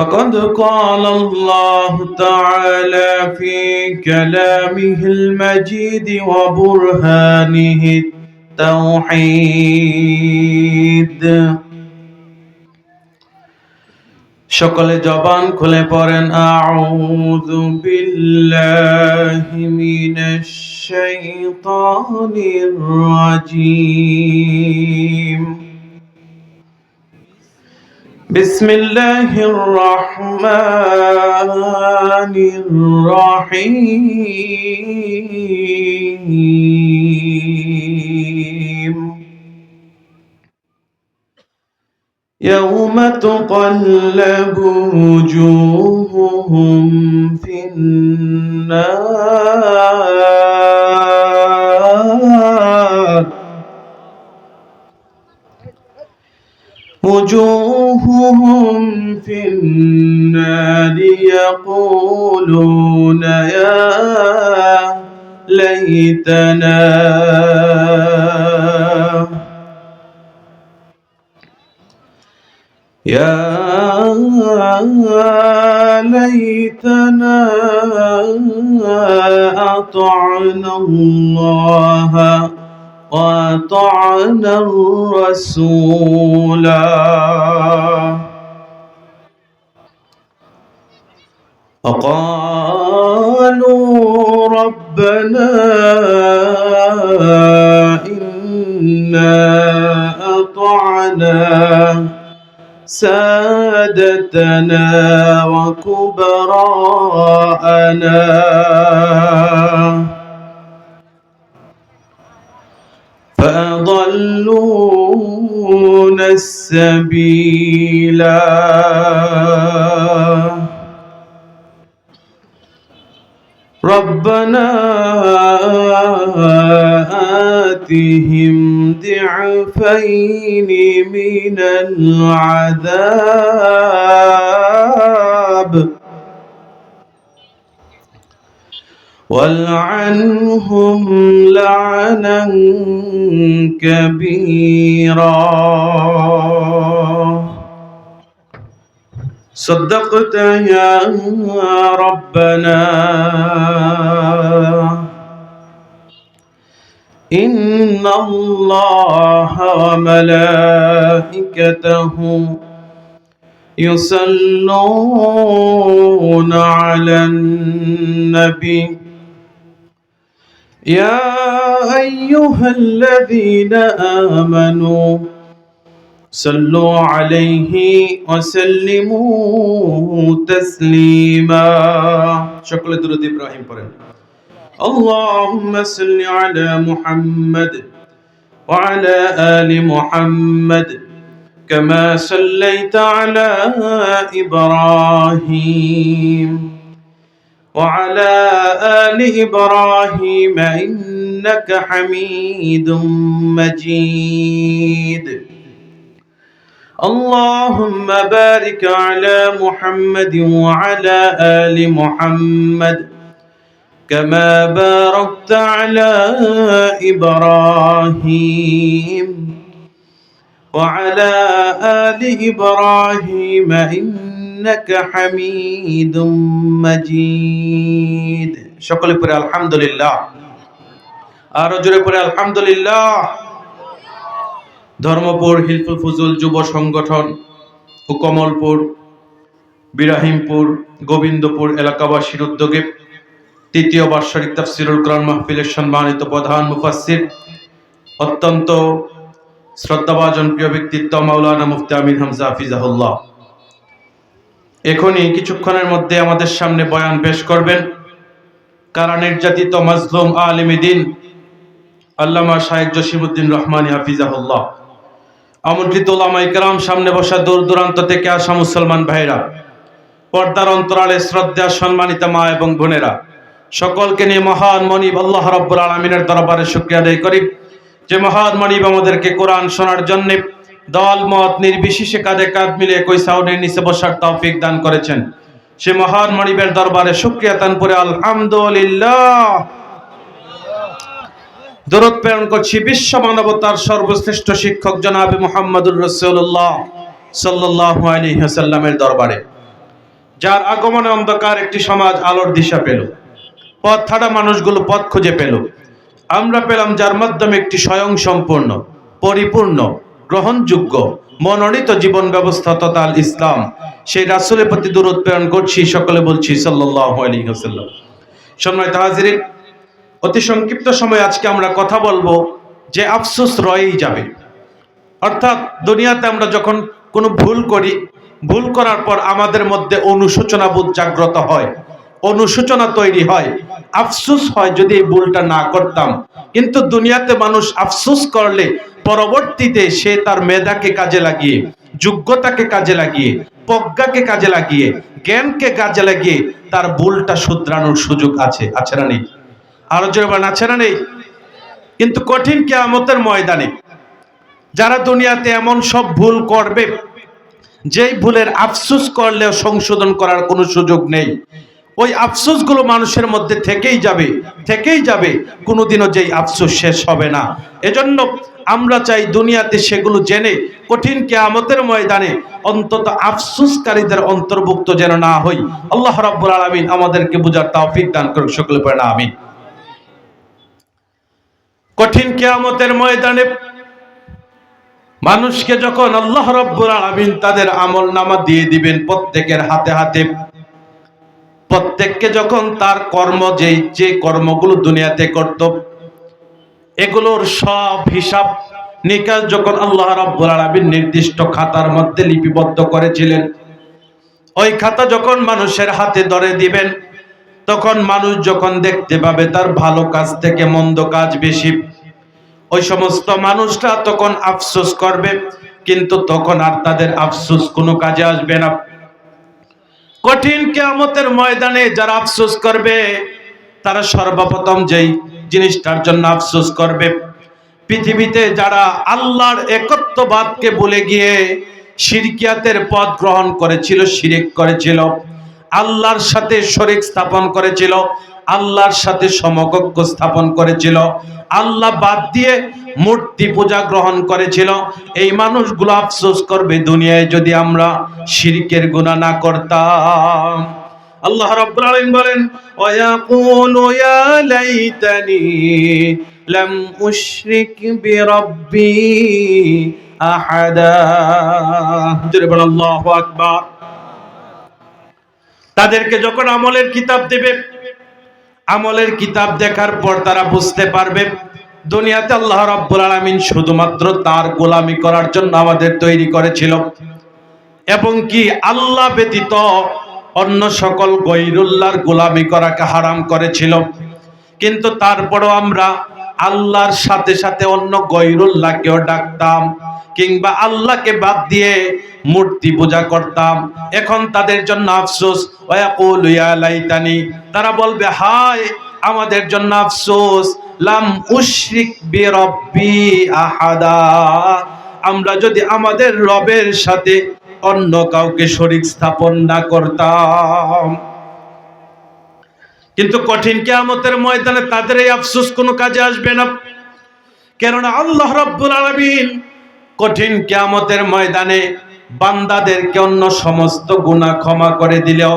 فقد قال الله تعالى في كلامه المجيد وبرهانه التوحيد সকলে জবান খুলে পড়েন আউযু বিল্লাহি মিনাশ শাইতানির রাজিম بسم الله الرحمن الرحيم يوم تقلب وجوههم في النار ليتنا يا ليتنا أطعنا الله وأطعنا الرسول. وقالوا ربنا إنا أطعنا سادتنا وكبراءنا. فأضلون السبيلا. ربنا آتهم ضعفين من العذاب والعنهم لعنا كبيرا. صدقت يا ربنا. إن الله وملائكته يصلون على النبي. يا أيها الذين آمنوا صلوا عليه وسلموا تسليما شكل درود إبراهيم পড়েন اللهم صل على محمد وعلى آل محمد كما صليت على إبراهيم وعلى آل إبراهيم إنك حميد مجيد اللهم بارك على محمد وعلى آل محمد كما باركت على إبراهيم وعلى آل إبراهيم إنك حميد مجيد সকলে পরে আলহামদুলিল্লাহ আরো জোরে পরে আলহামদুলিল্লাহ ধর্মপুর, হিলফুল ফুজুল যুব সংগঠন ও কমলপুর বিরাহিমপুর, গোবিন্দপুর এলাকাবাসীর উদ্যোগে তৃতীয় বার্ষিক তাফসিরুল কোরআন মাহফিলের সম্মানিত প্রধান মুফাসসির, অত্যন্ত শ্রদ্ধাভাজন প্রিয় ব্যক্তিত্ব মাওলানা মুফতি আমিন হামজা হাফিজাহুল্লাহ। এখনই কিছুক্ষণের মধ্যে আমাদের সামনে বয়ান পেশ করবেন কারা নির্যাতিত, মাজলুম আলিমিদিন আল্লামা শাহেক জসিমুদ্দিন রহমানি হাফিজাহুল্লাহ। আমন্ত্রিত ওলামা ইকরাম সামনে বসা দূর দূরান্ত থেকে আসা মুসলমান ভাইরা, পর্দার অন্তরালে শ্রদ্ধা, সম্মানিত মা এবং বোনেরা, সকলকে নিয়ে মহান মনিব আল্লাহ রব্বুল আলমিনের দরবারে শুক্রিয়া আদায় করি। যে মহান মনিব আমাদেরকে কোরআন শোনার জন্যে দল, মত, নির্বিশেষে কাঁধে কাঁধ মিলে একই সাউনের নিচে বসার তৌফিক দান করেছেন। সে মহান মনিবের দরবারে শুক্রিয়া দান করে আলহামদুলিল্লাহ। দরদ প্রেরণ করছি বিশ্ব মানবতার সর্বশ্রেষ্ঠ শিক্ষক জনাবে মোহাম্মদুর রসুল্লাহ সাল্লাহ আলী হাসাল্লামের দরবারে। যার আগমনে অন্ধকার একটি সমাজ আলোর দিশা পেল। পথ ছাড়া মানুষগুলো পথ খুঁজে পেল। আমরা পেলাম যার মাধ্যমে একটি স্বয়ং সম্পূর্ণ পরিপূর্ণ, গ্রহণযোগ্য, মনোনীত জীবন ব্যবস্থা তথা ইসলাম। সেই রাসুলের প্রতি দূরত প্রেরণ করছি, সকলে বলছি সাল্লাহ আলী হাসাল্লাম সম্মানিত হাজিরিন অতি সংক্ষিপ্ত সময় আজকে আমরা কথা বলব যে আফসোস রয়েই যাবে। অর্থাৎ দুনিয়াতে আমরা যখন কোনো ভুল করি, ভুল করার পর আমাদের মধ্যে অনুশোচনা বোধ জাগ্রত হয়, অনুশোচনা তৈরি হয়। আফসোস হয় যদি এই ভুলটা না করতাম। কিন্তু দুনিয়াতে মানুষ আফসোস করলে পরবর্তীতে সে তার মেধাকে কাজে লাগিয়ে, যোগ্যতাকে কাজে লাগিয়ে, প্রজ্ঞাকে কাজে লাগিয়ে, জ্ঞানকে কাজে লাগিয়ে তার ভুলটা শুধরানোর সুযোগ আছে আছে না নেই? আরও জোরে বলেন, আছে না নেই? কিন্তু কঠিন কেয়ামতের ময়দানে যারা দুনিয়াতে এমন সব ভুল করবে, যেই ভুলের আফসোস করলেও সংশোধন করার কোনো সুযোগ নেই। ওই আফসোসগুলো মানুষের মধ্যে থেকেই যাবে থেকেই যাবে, কোনোদিনও যেই আফসোস শেষ হবে না। এজন্য আমরা চাই দুনিয়াতে সেগুলো জেনে কঠিন কেয়ামতের ময়দানে অন্তত আফসোসকারীদের অন্তর্ভুক্ত যেন না হই। আল্লাহ রাব্বুল আলামিন আমাদেরকে বুঝার তৌফিক দান করুক, সকলে পড়ে না, আমিন। কঠিন কেয়ামতের ময়দানে মানুষকে যখন আল্লাহ রব্বুল আলামিন তাদের আমল নামা দিয়ে দিবেন প্রত্যেকের হাতে হাতে, প্রত্যেককে যখন তার কর্ম যেই, যে কর্মগুলো দুনিয়াতে করত, এগুলোর সব হিসাব নিকাশ যখন আল্লাহ রব্বুল আলামিন নির্দিষ্ট খাতার মধ্যে লিপিবদ্ধ করেছিলেন, ওই খাতা যখন মানুষের হাতে ধরে দিবেন তখন মানুষ যখন দেখতে পাবে তার ভালো কাজ থেকে মন্দ কাজ বেশি। ওই সমস্ত মানুষরা তখন আফসোস করবে, কিন্তু তখন আর তাদের আফসোস কোনো কাজে আসবে না। কঠিন কেয়ামতের ময়দানে যারা আফসোস করবে, তারা সর্বপ্রথম যেই জিনিসটার জন্য আফসোস করবে, পৃথিবীতে যারা আল্লাহর একত্ববাদকে বলে গিয়ে শিরকিয়াতের পথ গ্রহণ করেছিল, শিরিক করেছিল আল্লাহর সাথে শরিক স্থাপন করেছিল, আল্লাহর সাথে সমকক্ষ স্থাপন করেছিল, আল্লাহ বাদ দিয়ে মূর্তি পূজা গ্রহণ করেছিল। এই মানুষগুলো আফসোস করবে, দুনিয়ায় যদি আমরা শিরকের গুণা না করতাম। আল্লাহ রাব্বুল আলামিন বলেন, ওয়ায়াকুলু ইয়া লাম উশরিক আহাদা। আল্লাহু আকবার। তাদেরকে যখন আমলের কিতাব দেবে, আমলের কিতাব দেখার পর তারা বুঝতে পারবে, দুনিয়াতে আল্লাহ রাব্বুল আলামিন শুধুমাত্র তার গোলামি করার জন্য আমাদের তৈরি করেছিল। এবং কি আল্লাহ ব্যতীত অন্য সকল গৈরুল্লাহর গোলামি করাকে হারাম করেছিল। কিন্তু তারপরও আমরা আল্লাহর সাথে সাথে অন্য গৈরুল্লাহকেও ডাকতাম, কিংবা আল্লাহকে বাদ দিয়ে মূর্তি পূজা করতাম। এখন তাদের জন্য আফসোস লাইতানি। তারা বলবে, হায়, আমাদের জন্য আফসোস। লাম উশরিক বিরব্বি আহাদা। আমরা যদি আমাদের রবের সাথে অন্য কাউকে শরীক স্থাপন না করতাম। কিন্তু কঠিন কেয়ামতের ময়দানে তাদের এই আফসোস কোনো কাজে আসবে না। কেননা আল্লাহ রাব্বুল আলামিন কঠিন কেয়ামতের ময়দানে বান্দাদেরকে অন্য সমস্ত গুনাহ ক্ষমা করে দিলেও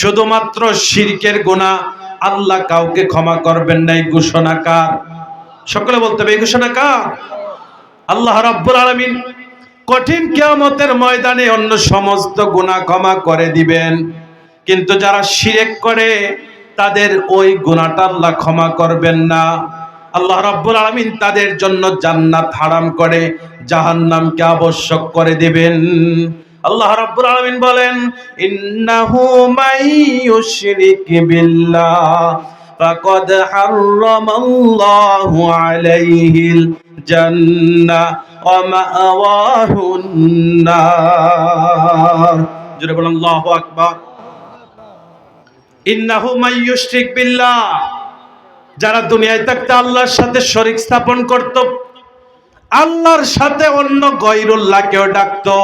শুধুমাত্র শিরকের গুনাহ আল্লাহ কাউকে ক্ষমা করবেন না, এই ঘোষণা কার? সকলে বলতে হবে, এই ঘোষণা কার? আল্লাহ রাব্বুল আলামিন কঠিন কেয়ামতের ময়দানে অন্য সমস্ত গুনাহ ক্ষমা করে দিবেন। কিন্তু যারা শিরেক করে তাদের ওই গুনাহটা আল্লাহ ক্ষমা করবেন না। আল্লাহ রাব্বুল আলামিন তাদের জন্য জান্নাত হারাম করে জাহান্নামকে আবশ্যক করে দিবেন। আল্লাহ রাব্বুল আলামিন বলেন, ইন্নাহু মাইয়ুশরিক বিল্লাহ, ফাকাদ হারামাল্লাহু আলাইহিল জান্নাহ ওয়া মাআওয়াহুন নার। জোরে বলেন, আল্লাহু আকবার। ইন্নাহু যারা দুনিয়ায় থাকতে আল্লাহর সাথে শরিক স্থাপন করত, আল্লাহর সাথে অন্য গৈরুল্লাহকেও ডাকতো।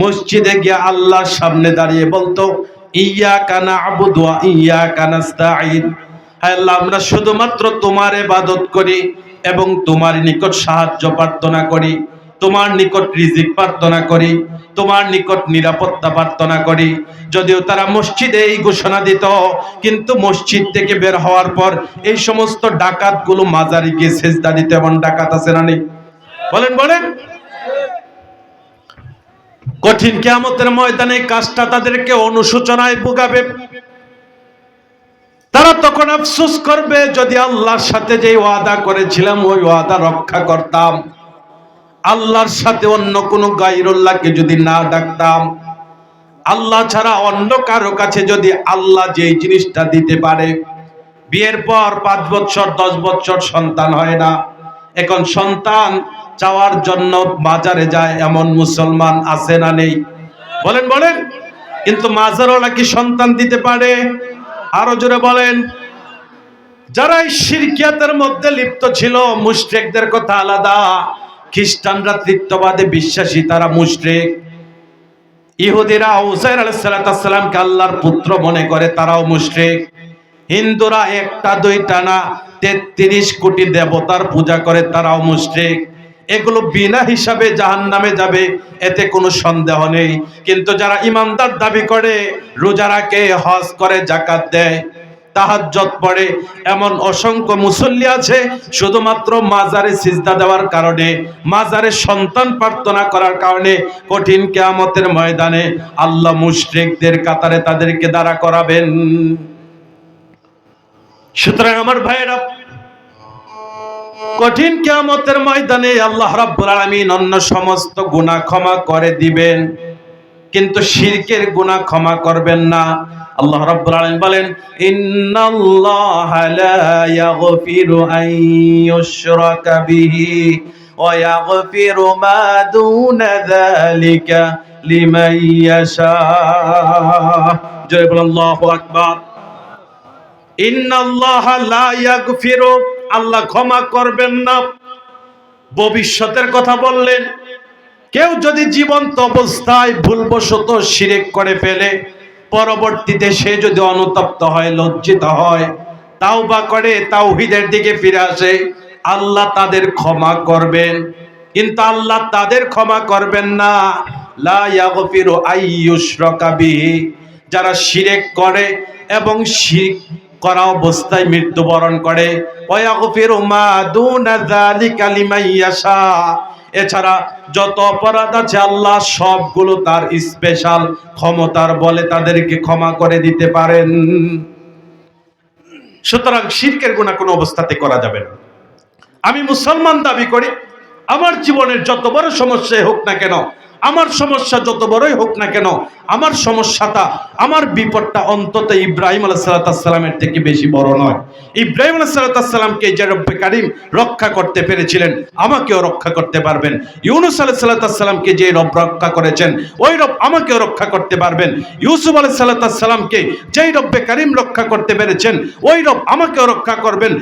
মসজিদে গিয়ে আল্লাহর সামনে দাঁড়িয়ে বলতো ইয়া কানা আবুদু ইয়া আল্লাহ, আমরা শুধুমাত্র তোমার ইবাদত করি এবং তোমার নিকট সাহায্য প্রার্থনা করি। তোমার নিকট রিজিক প্রার্থনা করি, তোমার নিকট নিরাপত্তা প্রার্থনা করি। যদিও তারা মসজিদে এই ঘোষণা দিত, কিন্তু মসজিদ থেকে বের হওয়ার পর এই সমস্ত ডাকাতগুলো মাজারি গিয়ে সেজদা দিতে এমন ডাকাত আছে না নেই? বলেন বলেন। কঠিন কেয়ামতের ময়দানে কাজটা তাদেরকে অনুশোচনায় ভোগাবে। তারা তখন আফসোস করবে, যদি আল্লাহর সাথে যে ওয়াদা করেছিলাম, ওই ওয়াদা রক্ষা করতাম। আল্লাহর সাথে অন্য কোনো গাইরুল্লাহকে যদি না ডাকতাম, আল্লাহ ছাড়া অন্য কারও কাছে যদি আল্লাহ যেই জিনিসটা দিতে পারে, বিয়ের পর পাঁচ বছর দশ বছর সন্তান হয় না। এখন সন্তান চাওয়ার জন্য বাজারে যায়, এমন মুসলমান আছে না নেই। বলেন বলেন। কিন্তু মাজারওয়ালা কি সন্তান দিতে পারে? আরও জোরে বলেন। যারা এই শিরকিয়াতের মধ্যে লিপ্ত ছিল, মুশরিকদের কথা আলাদা। খ্রিস্টানরা তৃত্ববাদে বিশ্বাসী, তারা মুশরিক। ইহুদিরা উসাইর আলাইসালামকে আল্লাহর পুত্র মনে করে, তারাও মুশরিক। হিন্দুরা একটা, দুইটা না, তেত্রিশ কোটি দেবতার পূজা করে, তারাও মুশরিক। এগুলো বিনা হিসাবে জাহান নামে যাবে, এতে কোনো সন্দেহ নেই। কিন্তু যারা ইমানদার দাবি করে, রোজা রাখে, হজ করে জাকাত দেয় তাহাজ্জত পড়ে। এমন অসংখ্য মুসল্লি আছে, শুধুমাত্র মাজারে সিজদা দেওয়ার কারণে, মাজারে সন্তান প্রার্থনা করার কারণে কঠিন কেয়ামতের ময়দানে আল্লাহ মুশরিকদের কাতারে তাদেরকে দাঁড়া করাবেন। সুতরাং আমার ভাইয়েরা, কঠিন কেয়ামতের ময়দানে আল্লাহ রাব্বুল আলামিন অন্য সমস্ত গুনাহ ক্ষমা করে দিবেন। কিন্তু শিরকের গুনাহ ক্ষমা করবেন না। আল্লাহ রাব্বুল আলামিন বলেন, ইন্নাল্লাহা লা ইয়াগফিরু আন ইউশরাকা বিহি ওয়া ইয়াগফিরু মা দুনা যালিকা লিমান ইয়াশা. জয় বলেন, আল্লাহু আকবার। ইন্নাল্লাহা লা ইয়াগফিরু। আল্লাহ ক্ষমা করবেন না। ভবিষ্যতের কথা বললেন। কেউ যদি জীবন্ত অবস্থায় ভুলবশত শিরেক করে ফেলে পরবর্তীতে সে যদি অনুতপ্ত হয়, লজ্জিত হয় তাও বা করে তাও তাওহিদের দিকে ফিরে আসে, আল্লাহ তাদের ক্ষমা করবেন। কিন্তু আল্লাহ তাদের ক্ষমা করবেন না। যারা শিরেক করে এবং শিরক করা অবস্থায় মৃত্যুবরণ করে ওয়াগফিরু মা দুনা যালিকা লিমান ইয়াশা। এছাড়া যত অপরাধ আছে, আল্লাহ সবগুলো তার স্পেশাল ক্ষমতার বলে তাদেরকে ক্ষমা করে দিতে পারেন। সুতরাং শিরকের গুণা কোনো অবস্থাতে করা যাবে না। আমি মুসলমান দাবি করি, আমার জীবনের যত বড় সমস্যাই হোক না কেন আমার সমস্যা যত বড়ই হোক না কেন, আমার সমস্যাটা, আমার বিপদটা অন্তত ইব্রাহিম আলাইসালামের থেকে বেশি বড় নয়। ইব্রাহিম আলাইসালামকে যে রব্বে কারিম রক্ষা করতে পেরেছিলেন, আমাকেও রক্ষা করতে পারবেন। ইউনুস আলাইসাল্লামকে যে রব রক্ষা করেছেন, ওই রব আমাকেও রক্ষা করতে পারবেন। ইউসুফ আলাইসাল্লামকে যেই রব্বে কারিম রক্ষা করতে পেরেছেন, ওই রব আমাকেও রক্ষা করবেন।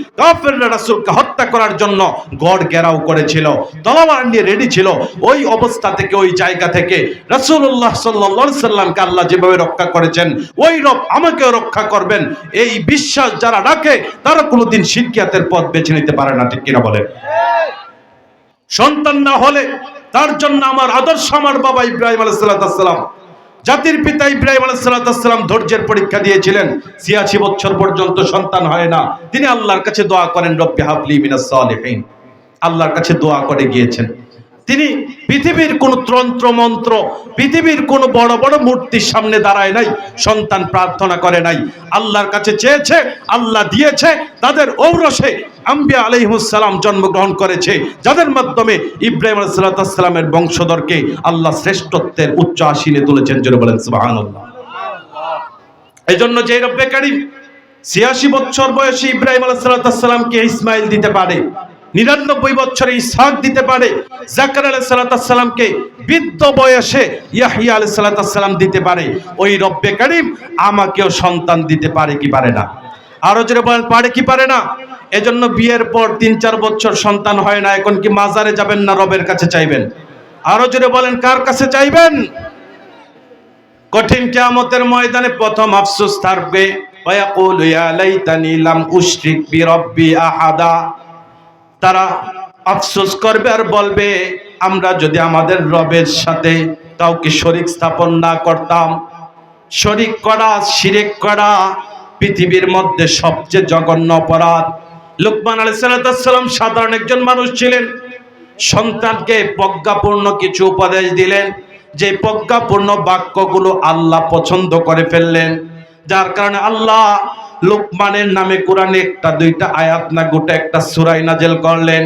রাসূলকে হত্যা করার জন্য গড় ঘেরাও করেছিল তলাবার নিয়ে রেডি ছিল। ওই অবস্থা থেকে ওই জায়গা থেকে রাসূলুল্লাহ সাল্লাল্লাহু সাল্লামকে আল্লাহ যেভাবে রক্ষা করেছেন, ওই রব আমাকেও রক্ষা করবেন। এই বিশ্বাস যারা রাখে, তারা কোনোদিন শিরকিয়াতের পথ বেছে নিতে পারে না, ঠিক কিনা বলেন? সন্তান না হলে তার জন্য আমার আদর্শ আমার বাবা ইব্রাহিম আলাইসাল্লাম জাতির পিতা ইব্রাহিম আলাইসাল্লাম ধৈর্যের পরীক্ষা দিয়েছিলেন। ছিয়াশি বছর পর্যন্ত সন্তান হয় না। তিনি আল্লাহর কাছে দোয়া করেন, রব্বি হাবলি মিনাস আল্লাহর কাছে দোয়া করে গিয়েছেন। তিনি পৃথিবীর কোন তন্ত্র মন্ত্র, পৃথিবীর কোন বড় বড় মূর্তির সামনে দাঁড়ায় নাই, সন্তান প্রার্থনা করে নাই। আল্লাহর কাছে চেয়েছে, আল্লাহ দিয়েছে, তাদের ঔরসে আম্বিয়া আলাইহুসালাম জন্মগ্রহণ করেছে, যাদের মাধ্যমে ইব্রাহিম আলাইসালামের বংশধরকে আল্লাহ শ্রেষ্ঠত্বের উচ্চ আসীনে তুলেছেন যেন বলেন সুবহানাল্লাহ। এই জন্য যে রব্বে কারিম ছিয়াশি বছর বয়সী ইব্রাহিম আলাইসালামকে ইসমাইল দিতে পারে নিরানব্বই বছরে ইসহাক দিতে পারে। জাকার আলাহ সাল্লাতামকে বৃদ্ধ বয়সে ইয়াহিয়া আলাহ সাল্লাতাম দিতে পারে। ওই রব্বে কারিম আমাকেও সন্তান দিতে পারে কি পারে না? আরও জোরে বলেন, পারে কি পারে না? এজন্য বিয়ের পর তিন চার বছর সন্তান হয় না, এখন কি মাজারে যাবেন না রবের কাছে চাইবেন? আরও জোরে বলেন, কার কাছে চাইবেন? কঠিন কিয়ামতের ময়দানে প্রথম আফসোস থাকবে। আহাদা। তারা আফসোস করবে আর বলবে, আমরা যদি আমাদের রবের সাথে কাউকে শরিক স্থাপন না করতাম, শরিক করা, শিরিক করা পৃথিবীর মধ্যে সবচেয়ে জঘন্য অপরাধ। লুকমান আলাইহিস সালাম সাধারণ একজন মানুষ ছিলেন। সন্তানকে প্রজ্ঞাপূর্ণ কিছু উপদেশ দিলেন। যে প্রজ্ঞাপূর্ণ বাক্যগুলো আল্লাহ পছন্দ করে ফেললেন, যার কারণে আল্লাহ লোকমানের নামে কোরআনে একটা দুইটা আয়াত না, গোটা একটা সুরাই নাজেল করলেন।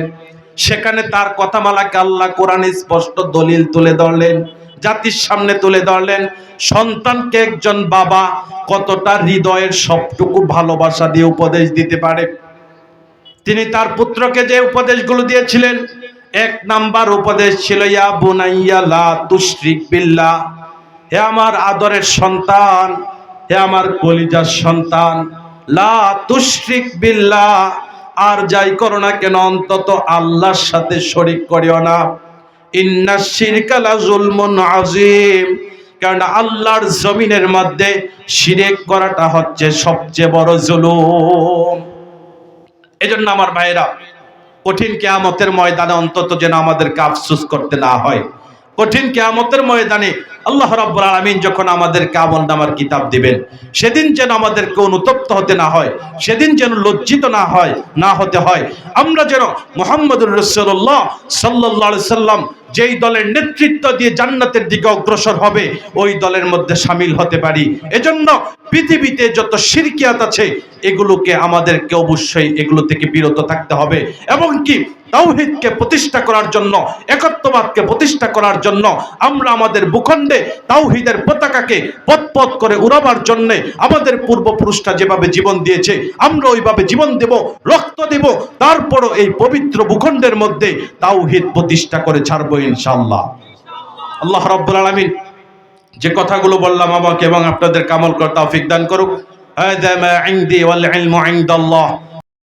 সেখানে তার কথামালাকে আল্লাহ কোরআনে স্পষ্ট দলিল তুলে ধরলেন, জাতির সামনে তুলে ধরলেন। সন্তানকে একজন বাবা কতটা হৃদয়ের সবটুকু ভালোবাসা দিয়ে উপদেশ দিতে পারে? তিনি তার পুত্রকে যে উপদেশগুলো দিয়েছিলেন, এক নাম্বার উপদেশ ছিল, ইয়া বুনাইয়া লা তুশরিক বিল্লাহ, হে আমার আদরের সন্তান, হে আমার কলিজার সন্তান লা তুশরিক বিল্লাহ, আর যাই করো না কেন, অন্তত আল্লাহর সাথে শরিক করিও না। ইন্না শিরকা লা জুলমুন আযীম, কারণ আল্লাহর জমিনের মধ্যে শিরেক করাটা হচ্ছে সবচেয়ে বড় জুলুম। এজন্য আমার ভাইরা কঠিন কেয়ামতের ময়দানে অন্তত যেন আমাদেরকে আফসোস করতে না হয়। কঠিন কেয়ামতের ময়দানে আল্লাহ রাব্বুল আলামিন যখন আমাদেরকে আমল নামার কিতাব দিবেন, সেদিন যেন আমাদেরকে অনুতপ্ত হতে না হয়, সেদিন যেন লজ্জিত না হয়, না হতে হয়। আমরা যেন মোহাম্মদুর রসল্লাহ সাল্লাহ সাল্লাম যেই দলের নেতৃত্ব দিয়ে জান্নাতের দিকে অগ্রসর হবে, ওই দলের মধ্যে সামিল হতে পারি। এজন্য পৃথিবীতে যত শিরকিয়াত আছে, এগুলোকে আমাদেরকে অবশ্যই এগুলো থেকে বিরত থাকতে হবে। এবং কি, তাওহিদকে প্রতিষ্ঠা করার জন্য, একত্ববাদকে প্রতিষ্ঠা করার জন্য, আমরা আমাদের ভূখণ্ডে তাওহিদের পতাকাকে পথপথ করে উড়াবার জন্য আমাদের পূর্বপুরুষরা যেভাবে জীবন দিয়েছে, আমরা ওইভাবে জীবন দেব, রক্ত দেব, তারপরও এই পবিত্র ভূখণ্ডের মধ্যে তাওহিদ প্রতিষ্ঠা করে ছাড়বো ইনশাআল্লাহ আল্লাহ রাব্বুল আলামিন যে কথাগুলো বললাম আমাকে এবং আপনাদের কামল কর তৌফিক দান করুক هذا ما عندي والعلم عند الله